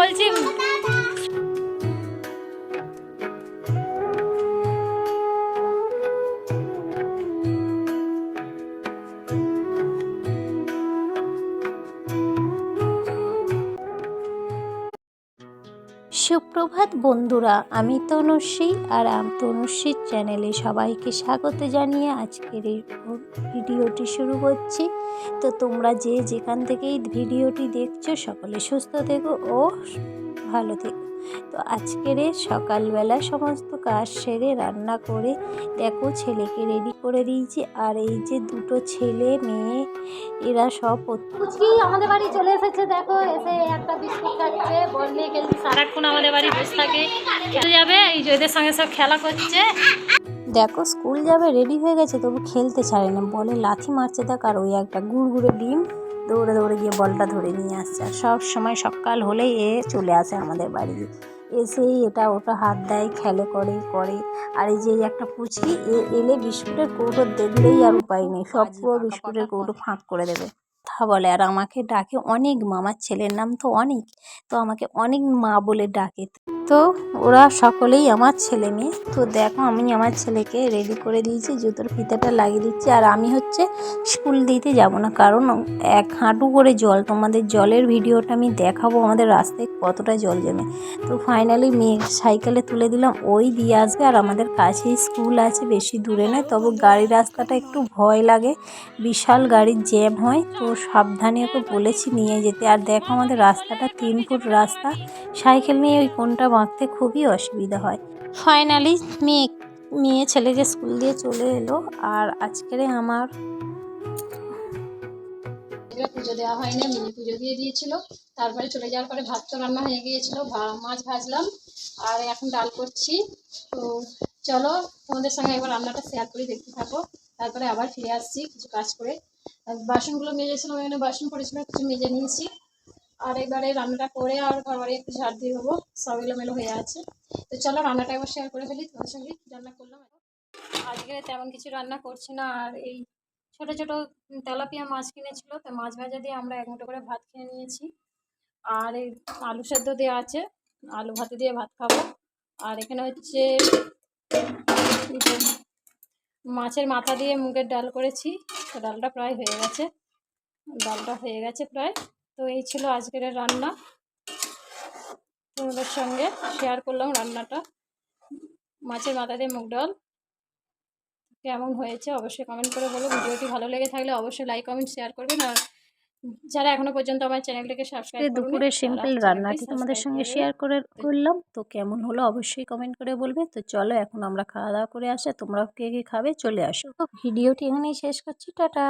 বলছি সুপ্রভাত বন্ধুরা, আমি তনুশ্রী আর আম তনুশ্রীর চ্যানেলে সবাইকে স্বাগত জানিয়ে আজকের এই ভিডিওটি শুরু করছি। তো তোমরা যে যেখান থেকেই ভিডিওটি দেখছ, সকলে সুস্থ থেকো ও ভালো থেকো। তো আজকের সকালবেলা সমস্ত কাজ সেরে রান্না করে দেখো ছেলেকে রেডি করে দিয়েছি। আর এই যে দুটো ছেলে মেয়ে এরা সব পুচকি আমাদের বাড়ি চলে এসেছে। দেখো এসে একটা বিস্কুট খাচ্ছে। বল নিয়ে খেলছে সারাক্ষণ আমাদের বাড়ি বসে থাকে। খেলে যাবে? এই যে এদের সঙ্গে সব খেলা করছে। দেখো স্কুল যাবে রেডি হয়ে গেছে তবু খেলতে ছাড়ে না। বলে লাথি মারছে দেখ আর ওই একটা গুড় গুড়গুড়ে ডিম। দৌড়ে দৌড়ে গিয়ে বলটা ধরে নিয়ে আসছে। আর সব সময় সকাল হলেই এ চলে আসে আমাদের বাড়ি এসেই এটা ওটা হাত দেয় খেলে করে করে। আর এই যে একটা পুচকি এ এলে বিস্কুটের কৌটো দেখলেই আর উপায় নেই। সব পুরো বিস্কুটের কৌটো ফাঁক করে দেবে। কথা বলে। আর আমাকে ডাকে অনেক মা আমার ছেলের নাম তো অনেক, তো আমাকে অনেক মা বলে ডাকে। তো ওরা সকলেই আমার ছেলে মেয়ে। তো দেখো আমি আমার ছেলেকে রেডি করে দিয়েছি, জুতোর ফিতেটা লাগিয়ে দিচ্ছি। আর আমি হচ্ছে স্কুল দিতে যাব না, কারণ এক হাঁটু করে জল, তোমাদের জলের ভিডিওটা আমি দেখাবো আমাদের রাস্তায় কতটা জল জমে। তো ফাইনালি মেয়ে সাইকেলে তুলে দিলাম, ওই দিয়ে আসবে। আর আমাদের কাছেই স্কুল আছে, বেশি দূরে নয়, তবে গাড়ি রাস্তাটা একটু ভয় লাগে। বিশাল গাড়ির জ্যাম হয়, তো সাবধানে ওকে বলেছি নিয়ে যেতে। আর দেখো আমাদের রাস্তাটা, তিন ফুট রাস্তা। সাইকেল নিয়ে ওই কোনটা বাঁধতে খুবই অসুবিধা হয়। ফাইনালি মেয়ে মেয়ে ছেলেকে স্কুল দিয়ে চলে এলো। আর আজকের আমার এগুলো পুজো দেওয়া হয়নি, মিনি পুজো দিয়ে দিয়েছিল। তারপরে চলে যাওয়ার পরে ভাত তো রান্না হয়ে গিয়েছিল মাছ ভাজলাম, আর এখন ডাল করছি। তো চলো, তোমাদের সঙ্গে একবার রান্নাটা শেয়ার করি, দেখতে থাকো। তারপরে আবার ফিরে আসছি কিছু কাজ করে। বাসনগুলো মেজেছিলাম এখানে বাসন পড়েছিল, কিছু মেজে নিয়েছি। আর এবারে রান্নাটা করে আর ঘরবারে একটু ঝাড় দিয়ে দেবো, সব এলোমেলো হয়ে আছে। তো চলো, রান্নাটা একবার শেয়ার করে ফেলি, তোমার সঙ্গে রান্না করলাম। আজকে তেমন কিছু রান্না করছি না, আর এই ছোট ছোট তেলাপিয়া মাছ কিনেছিল। তো মাছ ভাজা দিয়ে আমরা এক মুঠো করে ভাত খেয়ে নিয়েছি। আর এই আলু সেদ্ধ দেওয়া আছে। আলু ভাতে দিয়ে ভাত খাব। আর এখানে হচ্ছে মাছের মাথা দিয়ে মুগের ডাল করেছি। তো ডালটা প্রায় হয়ে গেছে। ডালটা হয়ে গেছে প্রায়। তো এই ছিল আজকের রান্না। তোমাদের সঙ্গে শেয়ার করলাম রান্নাটা। মাছের মাথা দিয়ে মুগ ডাল। কেমন হয়েছে অবশ্যই কমেন্ট করে বলো ভিডিওটি ভালো লেগে থাকলে অবশ্যই লাইক কমেন্ট শেয়ার করবেন। আর যারা এখনও পর্যন্ত আমার চ্যানেলটাকে সাবস্ক্রাইব দুপুরে সিম্পল রান্নাটি তোমাদের সঙ্গে শেয়ার করে করলাম। তো কেমন হলো অবশ্যই কমেন্ট করে বলবে। তো চলো এখন আমরা খাওয়া দাওয়া করে আসে। তোমরাও কে কে খাবে চলে আসো। ভিডিওটি এখানেই শেষ করছি। টাটা।